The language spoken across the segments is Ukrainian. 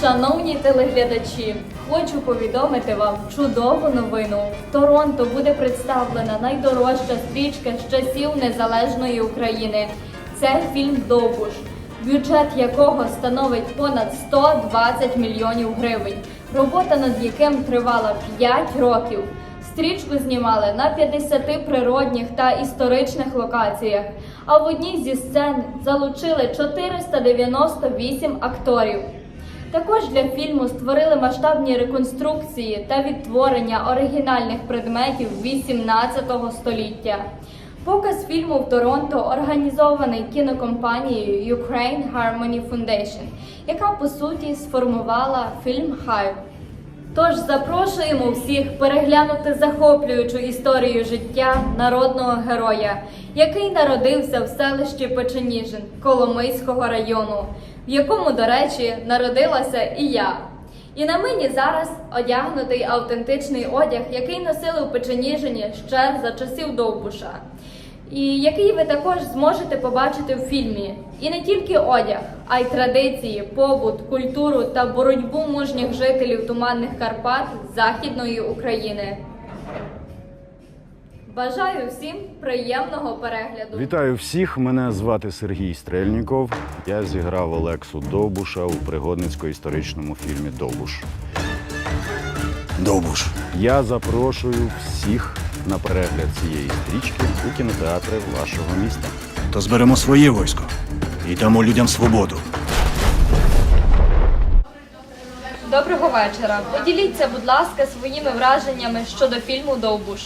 Шановні телеглядачі, хочу повідомити вам чудову новину. В Торонто буде представлена найдорожча стрічка з часів незалежної України. Це фільм Довбуш, бюджет якого становить понад 120 мільйонів гривень. Робота над яким тривала 5 років. Стрічку знімали на 50 природних та історичних локаціях, а в одній зі сцен залучили 498 акторів. Також для фільму створили масштабні реконструкції та відтворення оригінальних предметів 18 століття. Показ фільму в Торонто організований кінокомпанією Ukraine Harmony Foundation, яка по суті сформувала фільм Хайп. Тож запрошуємо всіх переглянути захоплюючу історію життя народного героя, який народився в селищі Печеніжин Коломийського району, якому, до речі, народилася і я. І на мені зараз одягнутий автентичний одяг, який носили у Печеніжині ще за часів Довбуша і який ви також зможете побачити в фільмі. І не тільки одяг, а й традиції, побут, культуру та боротьбу мужніх жителів туманних Карпат Західної України. Бажаю всім приємного перегляду. Вітаю всіх! Мене звати Сергій Стрельніков. Я зіграв Олексу Довбуша у пригодницько-історичному фільмі Довбуш. Довбуш. Я запрошую всіх на перегляд цієї стрічки у кінотеатри вашого міста. То зберемо своє військо і дамо людям свободу. Доброго вечора. Поділіться, будь ласка, своїми враженнями щодо фільму Довбуш.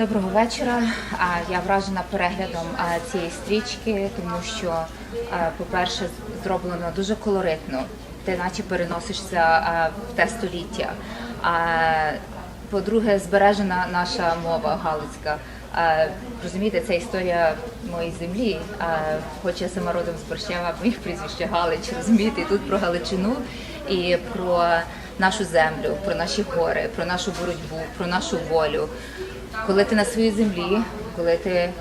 Доброго вечора. Я вражена переглядом цієї стрічки, тому що, по-перше, зроблено дуже колоритно. Ти наче переносишся в те століття. А по-друге, збережена наша мова галицька. Розумієте, це історія моєї землі. А, Хоч я сама родом з Борщева, моїх прізвище Галич, розумієте, тут про Галичину і про нашу землю, про наші гори, про нашу боротьбу, про нашу волю. Коли ти на своїй землі, коли ти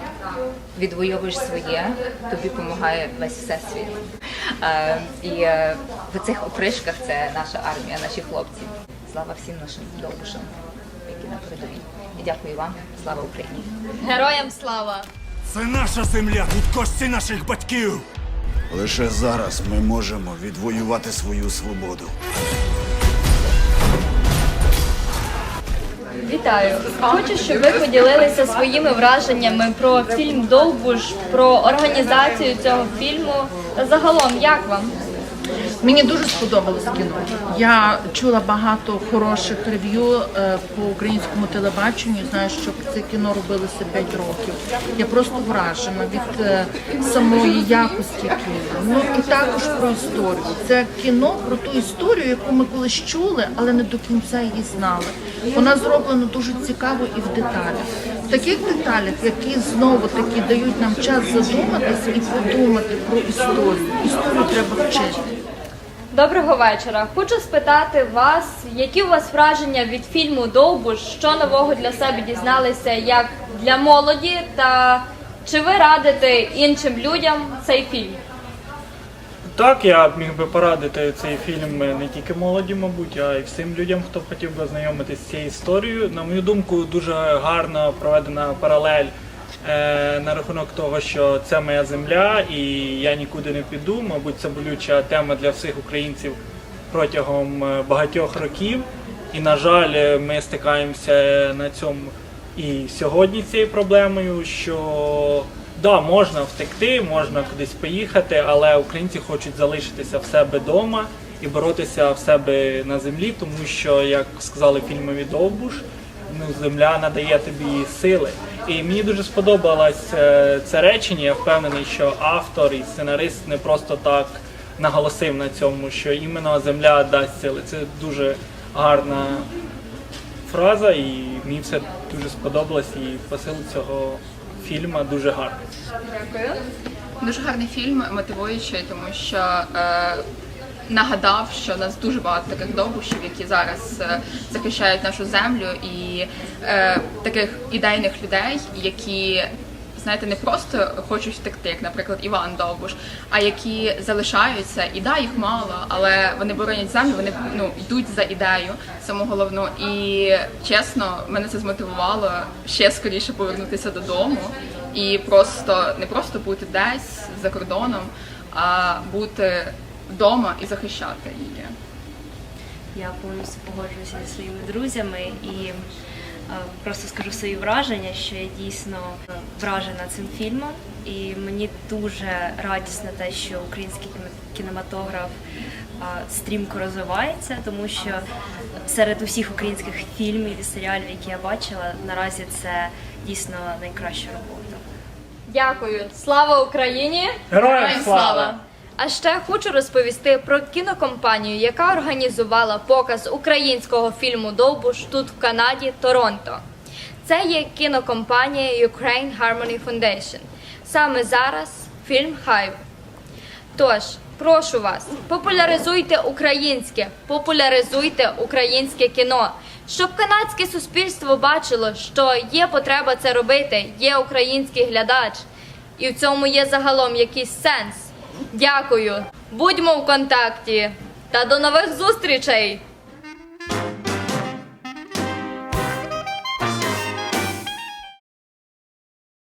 відвоюєш своє, тобі допомагає весь всесвіт. Е, і е, в цих опришках це наша армія, наші хлопці. Слава всім нашим довбушам, які на передовій. І дякую вам. Слава Україні! Героям слава! Це наша земля, тут кості наших батьків. Лише зараз ми можемо відвоювати свою свободу. Вітаю! Хочу, щоб ви поділилися своїми враженнями про фільм Довбуш, про організацію цього фільму. Загалом, як вам? Мені дуже сподобалось кіно. Я чула багато хороших рев'ю е, по українському телебаченню. Знаю, що це кіно робилося 5 років. Я просто вражена від е, самої якості кіно. Ну і також про історію. Це кіно про ту історію, яку ми колись чули, але не до кінця її знали. Вона зроблена дуже цікаво і в деталях. В таких деталях, які знову таки дають нам час задуматись і подумати про історію. Історію треба вчити. Доброго вечора. Хочу спитати вас, які у вас враження від фільму Довбуш, що нового для себе дізналися як для молоді, та чи ви радите іншим людям цей фільм? Так, я міг би порадити цей фільм не тільки молоді, мабуть, а й всім людям, хто хотів би ознайомитися з цією історією. На мою думку, дуже гарно проведена паралель на рахунок того, що це моя земля і я нікуди не піду. Мабуть, це болюча тема для всіх українців протягом е, багатьох років. І, на жаль, е, ми стикаємося на цьому і сьогодні цією проблемою, що да, можна втекти, можна кудись поїхати, але українці хочуть залишитися в себе вдома і боротися в себе на землі, тому що, як сказали фільмові Довбуш, ну, земля надає тобі сили. І мені дуже сподобалось е, це речення. Я впевнений, що автор і сценарист не просто так наголосив на цьому, що іменно земля дасть сили. Це дуже гарна фраза, і мені все дуже сподобалось, і посил цього фільму дуже гарний. Дякую. Дуже гарний фільм, мотивуючий, тому що е, нагадав, що нас дуже багато таких довбушів, які зараз е, захищають нашу землю, і е, таких ідейних людей, які знаєте, не просто хочуть втекти, як, наприклад, Іван Довбуш, а які залишаються, і да, їх мало, але вони боронять землю, вони ну йдуть за ідею саму головну. І чесно, мене це змотивувало ще скоріше повернутися додому і просто не просто бути десь за кордоном, а бути вдома і захищати її. Я повністю погоджуюся зі своїми друзями і е, просто скажу свої враження, що я дійсно вражена цим фільмом, і мені дуже радісно те, що український кінематограф стрімко розвивається, тому що серед усіх українських фільмів і серіалів, які я бачила, наразі це дійсно найкраща робота. Дякую. Слава Україні! Героям слава! А ще хочу розповісти про кінокомпанію, яка організувала показ українського фільму Довбуш тут в Канаді, Торонто. Це є кінокомпанія Ukraine Harmony Foundation. Саме зараз фільм Хайв. Тож, прошу вас, популяризуйте українське, популяризуйте українське кіно, щоб канадське суспільство бачило, що є потреба це робити, є український глядач, і в цьому є загалом якийсь сенс. Дякую. Будьмо в контакті та до нових зустрічей!